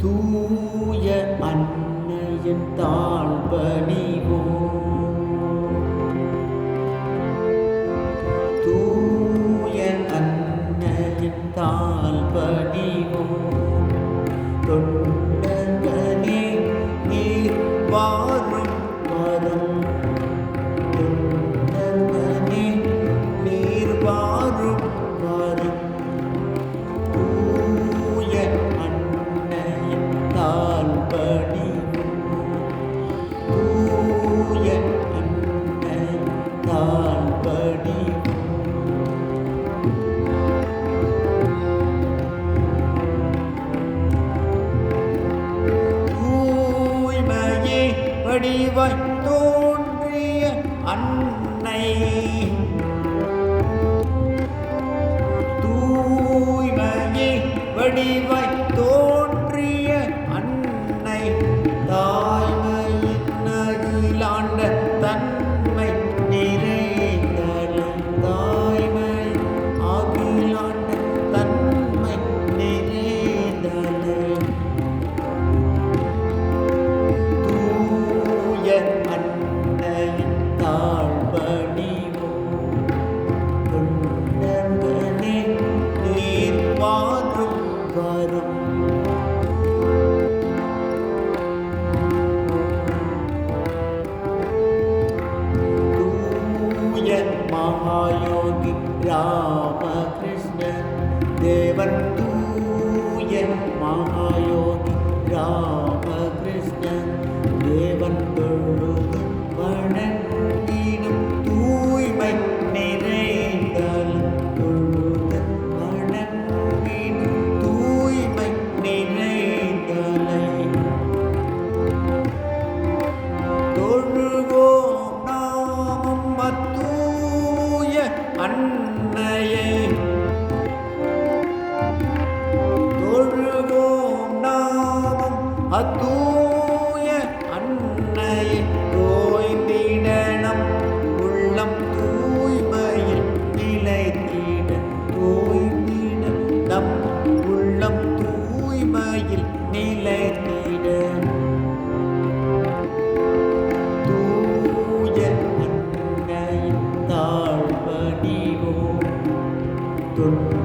தூய அன்னையின் தாழ்வணிவோம் தூய அன்னையின் தாழ்வணிவோம் தொன்று வடிவாய் தோன்றிய அன்னை. தூய்மையை வடிவாய் தோன்றிய महायोगि रामकृष्ण देवन्तूय यत् நாமும் அத்தூய அன்னையை தோய்ந்திடனம் உள்ளம் தூய்மையில் நிலைத்திட தோய்ந்திட நம் உள்ளம் தூய்மையில் நிலைத்திட தூய அன்னையின் தாழ்வடிவோம். தொண்டர்களே